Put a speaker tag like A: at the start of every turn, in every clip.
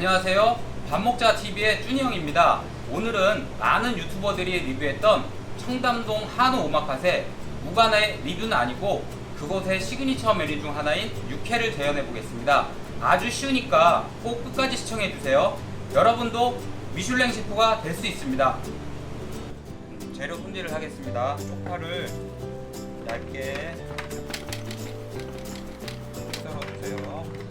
A: 안녕하세요. 밥 먹자 TV의 쭈니 형입니다. 오늘은 많은 유튜버들이 리뷰했던 청담동 한우 오마카세 무관의 리뷰는 아니고 그곳의 시그니처 메뉴 중 하나인 육회를 재현해 보겠습니다. 아주 쉬우니까 꼭 끝까지 시청해 주세요. 여러분도 미슐랭 셰프가 될 수 있습니다. 재료 손질을 하겠습니다. 쪽파를 얇게 썰어 주세요.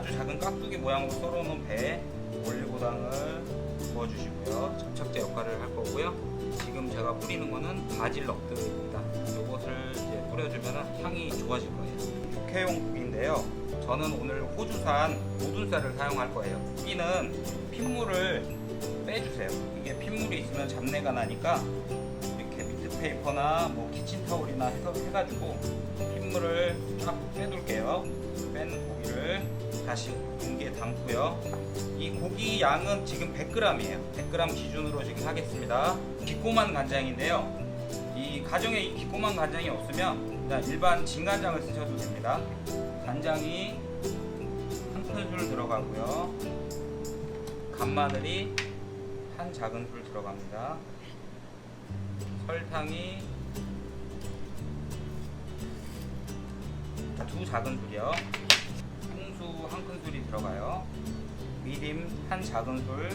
A: 아주 작은 깍두기 모양으로 썰어놓은 배에 올리고당을 부어주시고요. 접착제 역할을 할 거고요. 지금 제가 뿌리는 거는 바질 럭드입니다. 이것을 이제 뿌려주면 향이 좋아질 거예요. 육회용 고기인데요. 저는 오늘 호주산 모둔살을 사용할 거예요. 고기는 핏물을 빼주세요. 이게 핏물이 있으면 잡내가 나니까 이렇게 미트페이퍼나 뭐 키친타올이나 해서 해가지고 핏물을 쫙 빼둘게요. 뺀 고기를 다시 용기에 담고요. 이 고기 양은 지금 100g이에요. 100g 기준으로 지금 하겠습니다. 기꼬만 간장인데요. 이 가정에 이 기꼬만 간장이 없으면 그냥 일반 진간장을 쓰셔도 됩니다. 간장이 한 큰술 들어가고요. 간마늘이 한 작은 술 들어갑니다. 설탕이 두 작은 술이요. 홍수 한 큰술이 들어가요. 미림 한 작은 술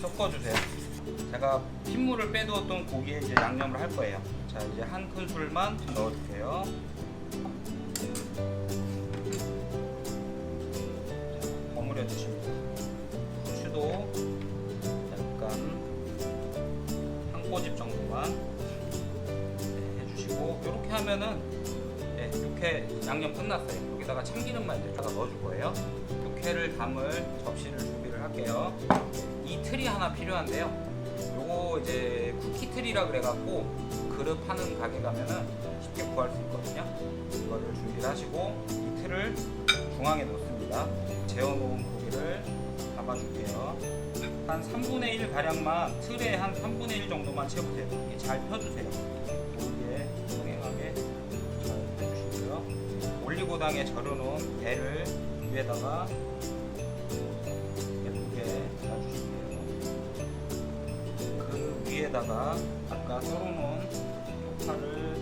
A: 섞어주세요. 제가 핏물을 빼두었던 고기에 이제 양념을 할 거예요. 자 이제 한 큰술만 넣어주세요. 자, 버무려 주십니다. 후추도 약간 한 꼬집 정도만 네, 해주시고 이렇게 하면은 네, 육회 양념 끝났어요. 여기다가 참기름만 이제 다 넣어줄 거예요. 육회를 담을 접시를 준비를 할게요. 이 틀이 하나 필요한데요. 요거 이제 쿠키 틀이라 그래갖고 그릇 파는 가게 가면은 쉽게 구할 수 있거든요. 이거를 준비를 하시고 이 틀을 중앙에 놓습니다. 재워놓은 고기를 담아줄게요. 한 3분의 1 가량만 틀에 한 3분의 1 정도만 채우세요. 잘 펴주세요. 올리고당에 절여놓은 배를 위에다가 예쁘게 놔주실게요. 그 위에다가 아까 썰어놓은 쪽파를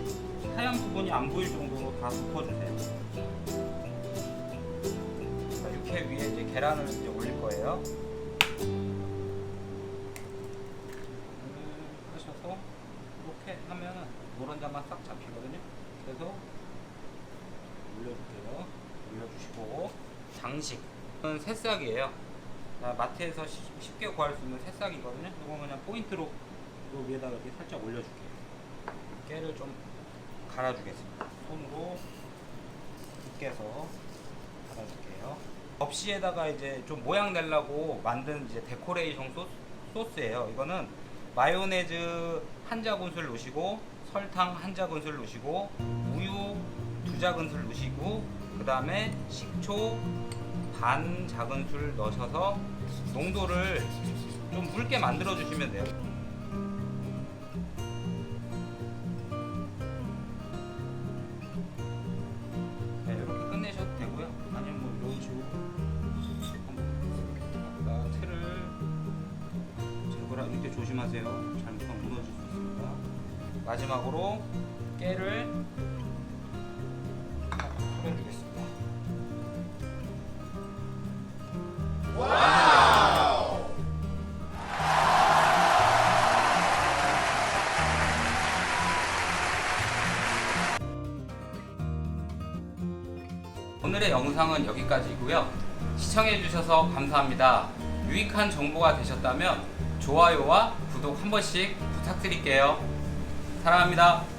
A: 하얀 부분이 안 보일 정도로 다 덮어주세요. 자, 육회 위에 이제 계란을 이제 올릴 거예요. 음, 하셔서 이렇게 하면 노른자만 싹 잡히거든요. 그래서 주시고 장식은 새싹이에요. 자, 마트에서 쉬- 쉽게 구할 수 있는 새싹이거든요. 이거 그냥 포인트로 요 위에다가 이렇게 살짝 올려줄게요. 깨를 좀 갈아주겠습니다. 손으로 두께서 갈아줄게요. 접시에다가 이제 좀 모양 내려고 만든 이제 데코레이션 소스, 소스예요. 이거는 마요네즈 한 작은술 넣으시고 설탕 한 작은술 넣으시고 우유 두 작은술 넣으시고 그 다음에 식초 반 작은 술 넣으셔서 농도를 좀 묽게 만들어 주시면 돼요. 네, 이렇게 끝내셔도 되고요. 아니면 뭐 이런 식으로 아까 틀을 제거를 할때 조심하세요. 잘못하면 무너질 수 있습니다. 마지막으로 깨를 오늘의 영상은 여기까지고요. 시청해주셔서 감사합니다. 유익한 정보가 되셨다면 좋아요와 구독 한 번씩 부탁드릴게요. 사랑합니다.